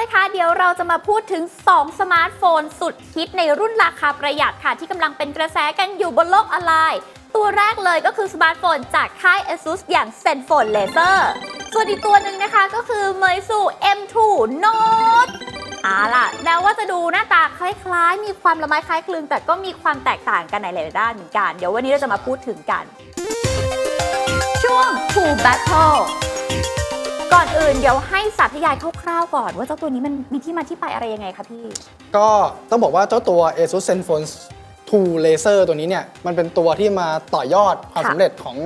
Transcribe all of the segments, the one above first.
นะคะ เดี๋ยวเราจะมาพูดถึง 2 สมาร์ทโฟนสุดฮิตในรุ่นราคาประหยัดค่ะ ที่กำลังเป็นกระแสกันอยู่บนโลกออนไลน์ ตัวแรกเลยก็คือสมาร์ทโฟนจากค่าย ASUS อย่าง Zenfone Laser ส่วนอีกตัวหนึ่งนะคะก็คือ Meizu M2 Note อาล่ะแม้ว่าจะดูหน้าตาคล้ายๆ มีความละไม้คล้ายคลึง แต่ก็มีความแตกต่างกันในหลายๆด้านเหมือนกัน เดี๋ยววันนี้เราจะมาพูดถึงกัน ช่วง Two Battle ก่อนอื่นเดี๋ยวให้สาธยายคร่าวๆก่อนว่าเจ้าตัวนี้มันมีที่มาที่ไปอะไรยังไงคะพี่ ก็ต้องบอกว่าเจ้าตัว ASUS ZenFone 2 Laser ตัวนี้เนี่ย มันเป็นตัวที่มาต่อยอดความค่ะ สำเร็จของ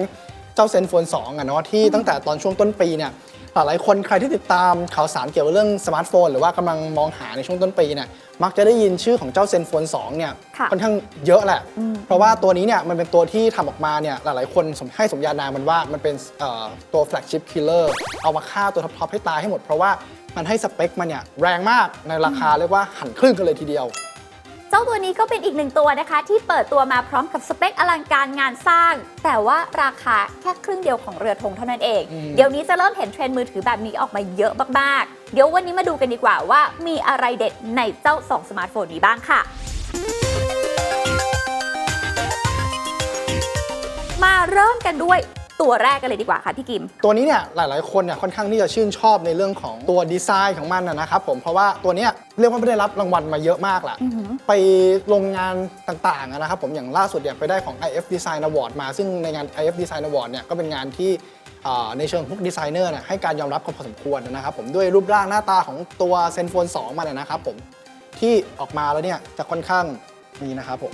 เจ้า ZenFone 2อะเนาะที่ตั้งแต่ตอนช่วงต้นปีเนี่ย หลายๆคนใครที่ติดตามข่าวสารเกี่ยวกับเรื่องสมาร์ทโฟน หรือว่ากำลังมองหาในช่วงต้นปีเนี่ยมักจะได้ยินชื่อของเจ้า ZenFone 2เนี่ยค่ะค่อนข้างเยอะแหละอืมเพราะว่าตัวนี้เนี่ยมันเป็นตัวที่ทำออกมาเนี่ยหลายๆคนสมให้สมญานามมันว่ามันเป็นเอ่อตัวแฟลกชิพคิลเลอร์เอามาฆ่าตัวท็อปๆให้ตายให้หมดเพราะว่ามันให้สเปคมันเนี่ยแรงมากในราคาเรียกว่าหันครึ่งกันเลยทีเดียว เจ้าตัวนี้ก็เป็นอีกหนึ่งตัวนะคะ ที่เปิดตัวมาพร้อมกับสเปคอลังการงานสร้าง แต่ว่าราคาแค่ครึ่งเดียวของเรือธงเท่านั้นเอง อืม เดี๋ยวนี้จะเริ่มเห็นเทรนด์มือถือแบบนี้ออกมาเยอะมากๆ เดี๋ยววันนี้มาดูกันดีกว่าว่ามีอะไรเด็ดในเจ้า2สมาร์ทโฟนนี้บ้างค่ะ มาเริ่มกันด้วย ตัวแรกกันเลยดีกว่าค่ะพี่กิม ตัวนี้เนี่ยหลาย ๆ คนเนี่ยค่อนข้างที่จะชื่นชอบในเรื่องของตัวดีไซน์ของมันนะนะครับผมเพราะว่าตัวเนี้ยเรียกว่าไม่ได้รับรางวัลมาเยอะมากแหละอือหือไปลงงานต่างๆอะนะครับผมอย่างล่าสุดเนี่ยไปได้ของ IF Design Award มาซึ่งในงาน IF Design Award เนี่ยก็เป็นงานที่อ่าในเชิงพวกดีไซเนอร์เนี่ยให้การยอมรับกันพอสมควรนะครับผมด้วยรูปร่างหน้าตาของตัว Zenfone 2มันเนยนะครับผมที่ออกมาแล้วเนี่ยจะค่อนข้างนี้นะครับผม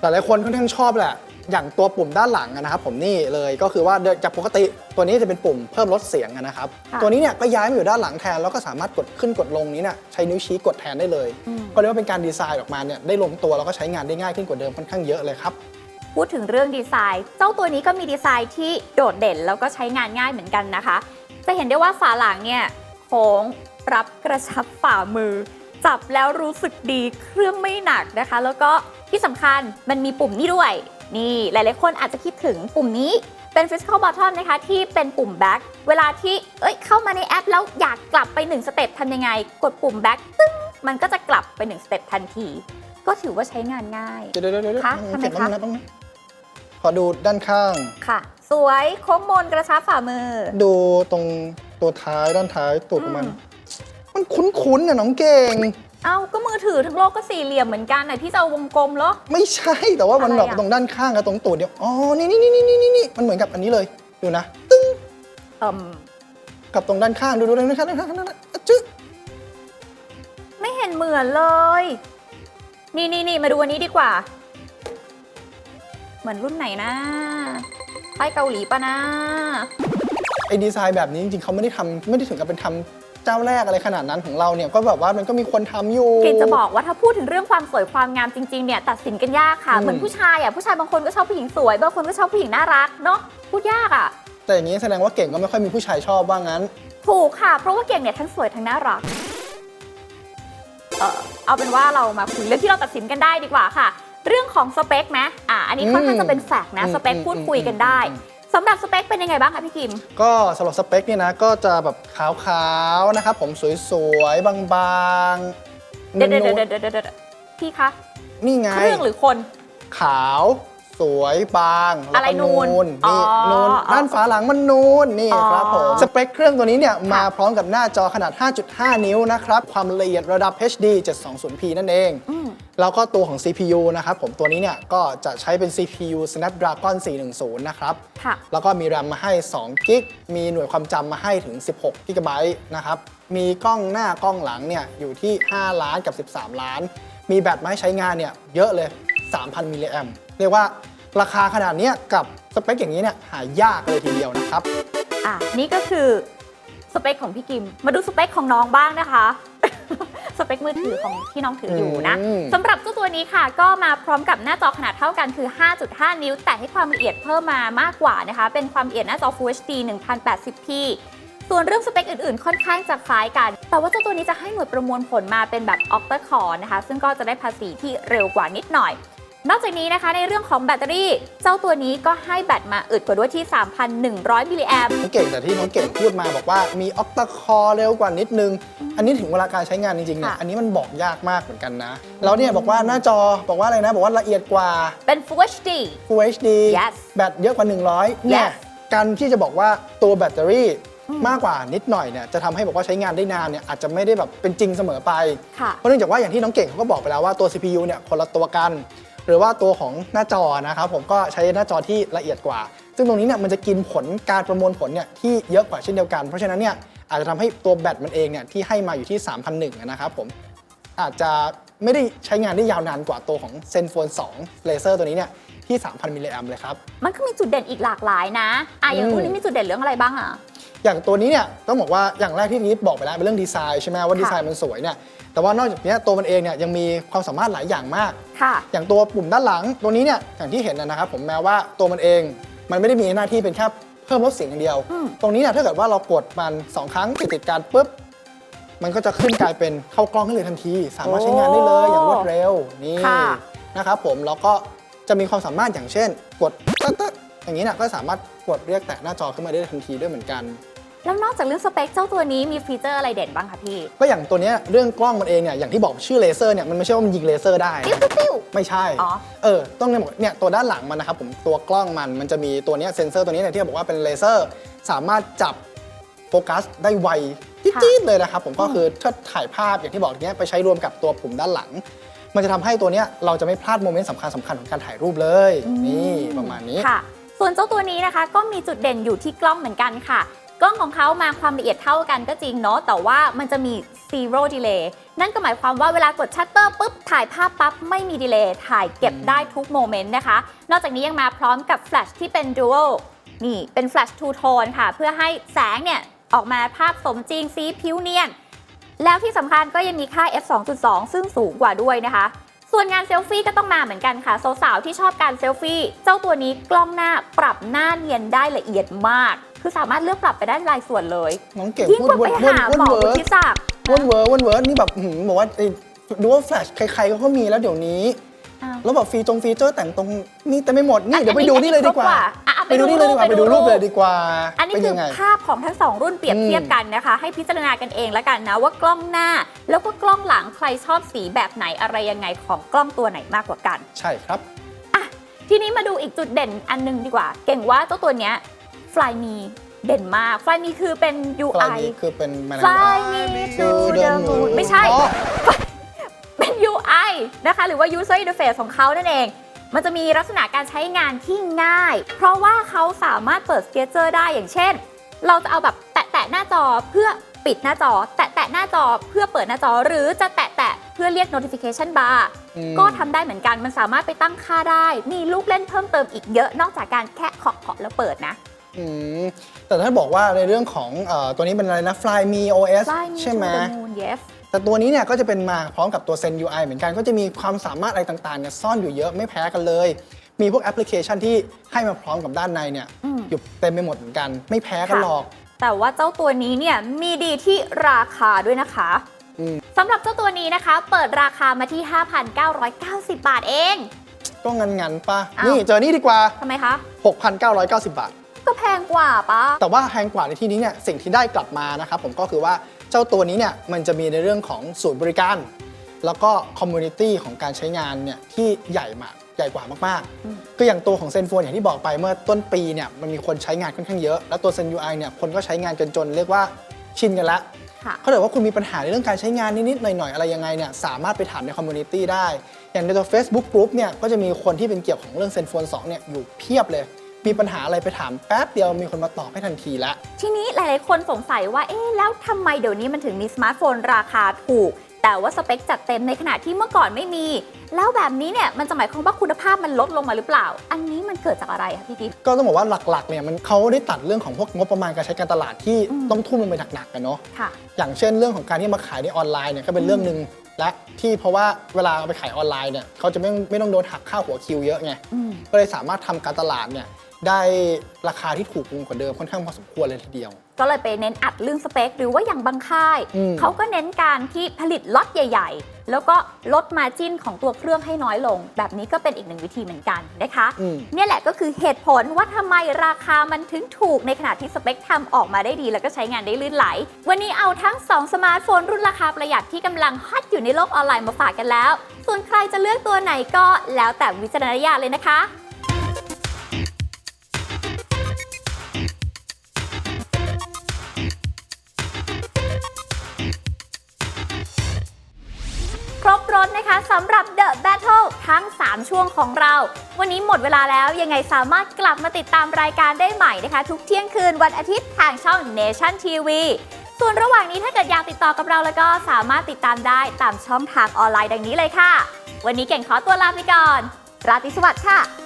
หลายๆคนค่อนข้างชอบแหละ อย่างตัวปุ่มด้านหลังอะนะครับผมนี่เลยก็คือว่าเดินจากปกติตัวนี้จะเป็นปุ่มเพิ่มลดเสียงอะนะครับ ค่ะ ตัวนี้เนี่ยก็ย้ายมาอยู่ด้านหลังแทนแล้วก็สามารถกดขึ้นกดลงนี้เนี่ยใช้นิ้วชี้กดแทนได้เลย อืมก็เรียกว่าเป็นการดีไซน์ออกมาเนี่ยได้ลงตัวแล้วก็ใช้งานได้ง่ายขึ้นกว่าเดิมค่อนข้างเยอะเลยครับ พูดถึงเรื่องดีไซน์ เจ้าตัวนี้ก็มีดีไซน์ที่โดดเด่นแล้วก็ใช้งานง่ายเหมือนกันนะคะ จะเห็นได้ว่าฝาหลังเนี่ยโค้งรับกระชับฝ่ามือ จับแล้วรู้สึกดีเครื่องไม่หนักนะคะ แล้วก็ที่สำคัญมันมีปุ่มนี้ด้วยนี่หลายๆคนอาจจะคิดถึงปุ่มนี้เป็น physical button นะคะที่เป็นปุ่ม back เวลาที่เอ้ยเข้ามาในแอปแล้วอยากกลับไป 1 สเต็ปทำยังไง กดปุ่ม back ตึ้งมันก็จะกลับไป 1 สเต็ปทันที ก็ถือว่าใช้งานง่าย เดี๋ยวเดี๋ยวเดี๋ยวคะเดี๋ยวทำไมเก็บคะแล้วนะต้องนะขอดูด้านข้าง ค่ะ สวยโค้งมนกระชับฝ่ามือ ดูตรงตัวท้ายด้านท้ายตูดของมัน อืม มันคุ้นๆนะน้องเก่ง เอ้าก็มือถือทั้งโลกก็สี่เหลี่ยมเหมือนกันน่ะพี่จะเอาวงกลมเหรอ ไม่ใช่แต่ว่ามันอะไรแบบอะ ตรงด้านข้างกับตรงตูดเนี่ยอ๋อนี่นี่นี่นี่นี่นี่มันเหมือนกับอันนี้เลยดูนะ ตึ้งเอิ่มกับตรงด้านข้างดูดูด้านข้างด้านข้างด้านข้างอะจึ๊กไม่เห็นเหมือนเลย นี่นี่นี่มาดูอันนี้ดีกว่า เหมือนรุ่นไหนนะไปเกาหลีปะนะไอ้ดีไซน์แบบนี้จริงๆเขาไม่ได้ทำไม่ได้ถึงกับเป็นทำ เจ้าแรกอะไรขนาดนั้นของเราเนี่ยก็แบบว่ามันก็มีคนทำอยู่กรินจะบอกว่าถ้าพูดถึงเรื่องความสวยความงามจริงๆเนี่ยตัดสินกันยากค่ะอืม เหมือนผู้ชายอะผู้ชายบางคนก็ชอบผู้หญิงสวยบางคนก็ชอบผู้หญิงน่ารักเนาะพูดยากอะ แต่อย่างนี้แสดงว่าเก่งก็ไม่ค่อยมีผู้ชายชอบว่างั้น ถูกค่ะ เพราะว่าเก่งเนี่ยทั้งสวยทั้งน่ารัก เออเอาเป็นว่าเรามาคุยเรื่องที่เราตัดสินกันได้ดีกว่าค่ะ เรื่องของสเปคไหมอะอันนี้ค่อนข้างจะเป็นแฟกต์นะ อืมสเปคพูดคุยกันได้ อืมอืม สำหรับสเปคเป็นยังไงบ้างคะพี่กิม ก็สำหรับสเปคเนี่ยนะก็จะแบบขาวๆนะครับผมสวยๆ บางๆเดี๋ยวเดี๋ยวนูเดี๋ยวนเดี๋ยวเดี๋ยวเดี๋ยวพี่คะๆนี่ไงเครื่องหรือคน ขาว สวยบางแล้วอะไรก็นูนนี่อ๋อนูนอ๋อด้านฝาหลังมันนูนนี่อ๋อ ครับผมสเปคเครื่องตัวนี้เนี่ยมาพร้อมกับหน้าจอขนาด 5.5 นิ้วนะครับ ความละเอียดระดับ HD 720p นั่นเองอืมแล้วก็ตัวของ CPU นะครับผมตัวนี้เนี่ยก็จะใช้เป็น CPU Snapdragon 410 นะครับ ค่ะ แล้วก็มี RAM มาให้2กิกมีหน่วยความจำมาให้ถึง 16กิกะไบต์นะครับ มีกล้องหน้ากล้องหลังเนี่ยอยู่ที่ 5 ล้านกับ 13 ล้าน มีแบตมาให้ใช้งานเนี่ยเยอะเลย 3,000 มิลลิแอมเรียกว่าราคาขนาดเนี้ยกับสเปคอย่างนี้เนี่ยหายากเลยทีเดียวนะครับ อะ นี่ก็คือสเปคของพี่กิม มาดูสเปคของน้องบ้างนะคะ สเปคมือถือของที่น้องถืออยู่นะอืมสำหรับเจ้าตัวนี้ค่ะ ก็มาพร้อมกับหน้าจอขนาดเท่ากันคือ 5.5 นิ้ว แต่ให้ความละเอียดเพิ่มมามากกว่านะคะ เป็นความละเอียดหน้าจอ Full HD 1080p ส่วนเรื่องสเปคอื่นๆ ค่อนข้างจะคล้ายกัน แต่ว่าเจ้าตัวนี้จะให้หน่วยประมวลผลมาเป็นแบบ octa core นะคะ ซึ่งก็จะได้ภาษีที่เร็วกว่านิดหน่อย นอกจากนี้นะคะในเรื่องของแบตเตอรี่ เจ้าตัวนี้ก็ให้แบตมาอึดกว่าด้วยที่ 3,100 มิลลิแอมน้องเก่งแต่ที่น้องเก่งพูดมาบอกว่ามีออกตาคอเร็วกว่านิดนึง อันนี้ถึงเวลาการใช้งานจริงๆเนี่ยค่ะอันนี้มันบอกยากมากเหมือนกันนะ แล้วเนี่ยบอกว่าหน้าจอบอกว่าอะไรนะ บอกว่าละเอียดกว่าเป็น Full HD Full HD Yes แบตเยอะกว่า 100เนี่ย Yes การที่จะบอกว่าตัวแบตเตอรี่มากกว่านิดหน่อยเนี่ยจะทำให้บอกว่าใช้งานได้นานเนี่ยอาจจะไม่ได้แบบเป็นจริงเสมอไปค่ะเพราะเนื่องจากว่าอย่างที่น้องเก่งเขาก็บอกไปแล้วว่าตัว CPU เนี่ยคนละตัวกัน หรือว่าตัวของหน้าจอนะครับผมก็ใช้หน้าจอที่ละเอียดกว่า ซึ่งตรงนี้เนี่ยมันจะกินผลการประมวลผลเนี่ยที่เยอะกว่าเช่นเดียวกัน เพราะฉะนั้นเนี่ยอาจจะทำให้ตัวแบตมันเองเนี่ยที่ให้มาอยู่ที่ 3,001นะครับผมอาจจะไม่ได้ใช้งานได้ยาวนานกว่าตัวของ Zenfone 2 Laser ตัวนี้เนี่ยที่ 3,000 มิลลิแอมเลยครับ มันก็มีจุดเด่นอีกหลากหลายนะอะอย่างอืมรุ่นนี้มีจุดเด่นเรื่องอะไรบ้างอะอย่างตัวนี้เนี่ยต้องบอกว่าอย่างแรกที่นี้บอกไปแล้วเป็นเรื่องดีไซน์ใช่ไหมว่าค่ะดีไซน์มันสวยเนี่ย แต่ว่านอกจากนี้ตัวมันเองเนี่ยยังมีความสามารถหลายอย่างมากค่ะอย่างตัวปุ่มด้านหลังตัวนี้เนี่ยอย่างที่เห็นนะนะครับผมแม้ว่าตัวมันเองมันไม่ได้มีหน้าที่เป็นแค่เพิ่มลดเสียงอย่างเดียวอืมตรงนี้เนี่ยถ้าเกิดว่าเรากดมันสองครั้งติดติดๆกันปุ๊บมันก็จะขึ้นกลายเป็นเข้ากล้องให้เลยทันที สามารถใช้งานได้เลยอย่างรวดเร็วนี่ค่ะนะครับผมแล้วก็จะมีความสามารถอย่างเช่น กดตึ๊ดๆอย่างนี้เนี่ยก็สามารถกดเรียกแตะหน้าจอขึ้นมาได้ทันทีด้วยเหมือนกัน แล้วนอกจากเรื่องสเปคเจ้าตัวนี้มีฟีเจอร์อะไรเด่นบ้างคะพี่ ก็อย่างตัวเนี้ยเรื่องกล้องมันเองเนี่ยอย่างที่บอกชื่อเลเซอร์เนี่ยมันไม่ใช่ว่ามันยิงเลเซอร์ได้ ปิ้วปิ้วปิ้ว ไม่ใช่ อ๋อ เออ ต้องเนี่ยบอกเนี่ยตัวด้านหลังมันนะครับผมตัวกล้องมันมันจะมีตัวเนี้ยเซนเซอร์ตัวนี้เนี่ยที่บอกว่าเป็นเลเซอร์ สามารถจับโฟกัสได้ไวจี๊ดๆเลยนะครับผมก็คือถ้าถ่ายภาพอย่างที่บอกเนี้ยไปใช้รวมกับตัวปุ่มด้านหลัง มันจะทำให้ตัวเนี้ยเราจะไม่พลาดโมเมนต์สำคัญสคัญๆของการถ่ายรูปเลย นี่ประมาณนี้ ค่ะ ส่วนเจ้าตัวนี้นะคะก็มีจุดเด่นอยู่ที่กล้องเหมือนกันค่ะ กล้องของเขามาความละเอียดเท่ากันก็จริงเนาะแต่ว่ามันจะมี zero delay นั่นก็หมายความว่าเวลากดชัตเตอร์ปุ๊บ ถ่ายภาพปั๊บ ไม่มีดีเลย์ถ่ายเก็บได้ทุกโมเมนต์นะคะ นอกจากนี้ยังมาพร้อมกับแฟลชที่เป็น dual นี่เป็นแฟลช two tone ค่ะ เพื่อให้แสงเนี่ย ออกมาภาพสมจริงสีผิวเนียน แล้วที่สำคัญก็ยังมีค่า f 2.2 ซึ่งสูงกว่าด้วยนะคะส่วนงานเซลฟี่ก็ต้องมาเหมือนกันค่ะ สาวๆที่ชอบการเซลฟี่ เจ้าตัวนี้กล้องหน้าปรับหน้าเนียนได้ละเอียดมาก คือสามารถเลือกปรับไปได้รายส่วนเลยน้องเก่งยิ่งพูดกว่าวนไปวนหาวนหมอเวิวุร์ดฒิศักดิ์วนเวิร์ดวนเวิร์ดนี่แบบหืมบอกว่าไอ้ดูว่าแฟลชใครๆก็มีแล้วเดี๋ยวนี้อ้าวแล้วแบบฟีจงฟีเจอร์แต่งตรงนี่แต่ไม่หมดนี่อันเดี๋ยวไปอันนี้ดูนี่เลยดีกว่าครบกว่าอะเอาไปดูนี่เลยดีกว่าไปไปดูดูรูรูปปเลยดีกว่า อันนี้เป็นคือยังไงภาพของทั้งสองรุ่นเปรียบอืมเทียบกันนะคะ ให้พิจารณากันเองแล้วกันนะว่ากล้องหน้า แล้วก็กล้องหลังใครชอบสีแบบไหนอะไรยังไงของกล้องตัวไหนมากกว่ากัน ใช่ครับทีนี้มาดูอีกจุดเด่นอันหนึงดีกว่า เก่งว่าเจ้าตัวเนี้ย Fly Me เด่นมาก Fly Me คือเป็นฟลาย UI นี้คือเป็นแมลง Fly Me to the moon ไม่ใช่ อ๋อ เป็น UI นะคะ หรือว่า User Interface ของเขานั่นเอง มันจะมีลักษณะการใช้งานที่ง่าย เพราะว่าเขาสามารถเปิด Sketcher ได้อย่างเช่น เราจะเอาแบบแตะแตะๆหน้าจอเพื่อปิดหน้าจอ แตะแตะๆหน้าจอเพื่อเปิดหน้าจอ หรือจะแตะแตะๆเพื่อเรียก notification bar อืมก็ทำได้เหมือนกัน มันสามารถไปตั้งค่าได้ มีลูกเล่นเพิ่มเติมอีกเยอะ นอกจากการแค่เคาะเคาะแล้วเปิดนะ อืมแต่ถ้าบอกว่าในเรื่องของเออตัวนี้เป็นอะไรนะ Fly Me OS Fly Me ใช่ไหม to the moon yes แต่ตัวนี้เนี่ยก็จะเป็นมาพร้อมกับตัว Zen UI เหมือนกัน ก็จะมีความสามารถอะไรต่างๆเนี่ยซ่อนอยู่เยอะไม่แพ้กันเลย มีพวกแอปพลิเคชันที่ให้มาพร้อมกับด้านในเนี่ยอืมอยู่เต็มไปหมดเหมือนกัน ไม่แพ้กันหรอก แต่ว่าเจ้าตัวนี้เนี่ยมีดีที่ราคาด้วยนะคะอืม สำหรับเจ้าตัวนี้นะคะ เปิดราคามาที่ 5,990 บาทเอง ก็งันงันๆป่ะอ้าว นี่เจอนี่ดีกว่า ทำไมคะ 6,990 บาท ก็แพงกว่าปะแต่ว่าแพงกว่าในที่นี้เนี่ยสิ่งที่ได้กลับมานะครับผมก็คือว่าเจ้าตัวนี้เนี่ยมันจะมีในเรื่องของศูนย์บริการ แล้วก็คอมมูนิตี้ของการใช้งานเนี่ยที่ใหญ่มากใหญ่กว่ามากอืมๆคืออย่างตัวของเซนโฟนอย่างที่บอกไปเมื่อต้นปีเนี่ยมันมีคนใช้งานค่อนข้างเยอะ แล้วตัวเซน UI เนี่ยคนก็ใช้งานจนจนๆเรียกว่าชินกันแล้วค่ะถ้าเกิดว่าคุณมีปัญหาในเรื่องการใช้งานนิดๆหน่อยๆ อะไรยังไงเนี่ยสามารถไปถามในคอมมูนิตี้ได้ อย่างในตัว Facebook Group เนี่ยก็จะมีคนที่เป็นเกี่ยวของเรื่องเซนโฟน2เนี่ยอยู่เพียบเลย มีปัญหาอะไรไปถามแป๊บเดียวมีคนมาตอบให้ทันทีละ ทีนี้หลายๆ คนสงสัยว่า เอ๊ะ แล้วทำไมเดี๋ยวนี้มันถึงมีสมาร์ทโฟนราคาถูก แต่ว่าสเปคจัดเต็มในขณะที่เมื่อก่อนไม่มี แล้วแบบนี้เนี่ย มันจะหมายความว่าคุณภาพมันลดลงมาหรือเปล่า อันนี้มันเกิดจากอะไรคะพี่กิ๊ฟก็ต้องบอกว่าหลักๆ เนี่ยมันเขาได้ตัดเรื่องของพวกงบประมาณการใช้การตลาดที่อืม ต้องทุ่มลงไปหนักๆกันเนาะ ค่ะ อย่างเช่นเรื่องของการที่มาขายในออนไลน์เนี่ยก็เป็นเรื่องหนึ่งและที่เพราะว่าเวลาเอาไปขายออนไลน์เนี่ยเขาจะไม่ไม่ต้องโดนหักค่าหัวคิวเยอะไง อืม ก็เลยสามารถทำการตลาดเนี่ย ได้ราคาที่ถูกลงกว่าเดิมค่อนข้างพอสมควรเลยทีเดียว ก็เลยไปเน้นอัดเรื่องสเปค หรือว่าอย่างบางค่าย อืม เขาก็เน้นการที่ผลิตล็อตใหญ่ ๆ แล้วก็ลดมาจิ้นของตัวเครื่องให้น้อยลง แบบนี้ก็เป็นอีกหนึ่งวิธีเหมือนกันนะคะ อืม เนี่ยแหละก็คือเหตุผลว่าทำไมราคามันถึงถูกในขณะที่สเปคทำออกมาได้ดีแล้วก็ใช้งานได้ลื่นไหล วันนี้เอาทั้ง 2 สมาร์ทโฟนรุ่นราคาประหยัดที่กำลังฮอตอยู่ในโลกออนไลน์มาฝากกันแล้ว ส่วนใครจะเลือกตัวไหนก็แล้วแต่วิจารณญาณเลยนะคะ นะคะสำหรับ The Battle ทั้ง 3 ช่วงของเรา วันนี้หมดเวลาแล้วยังไงสามารถกลับมาติดตามรายการได้ใหม่นะคะ ทุกเที่ยงคืนวันอาทิตย์ทางช่อง Nation TV ส่วนระหว่างนี้ถ้าเกิดอยากติดต่อกับเราแล้วก็สามารถติดตามได้ตามช่องทางออนไลน์ดังนี้เลยค่ะ วันนี้เก่งขอตัวลาไปก่อน ราตรีสวัสดิ์ค่ะ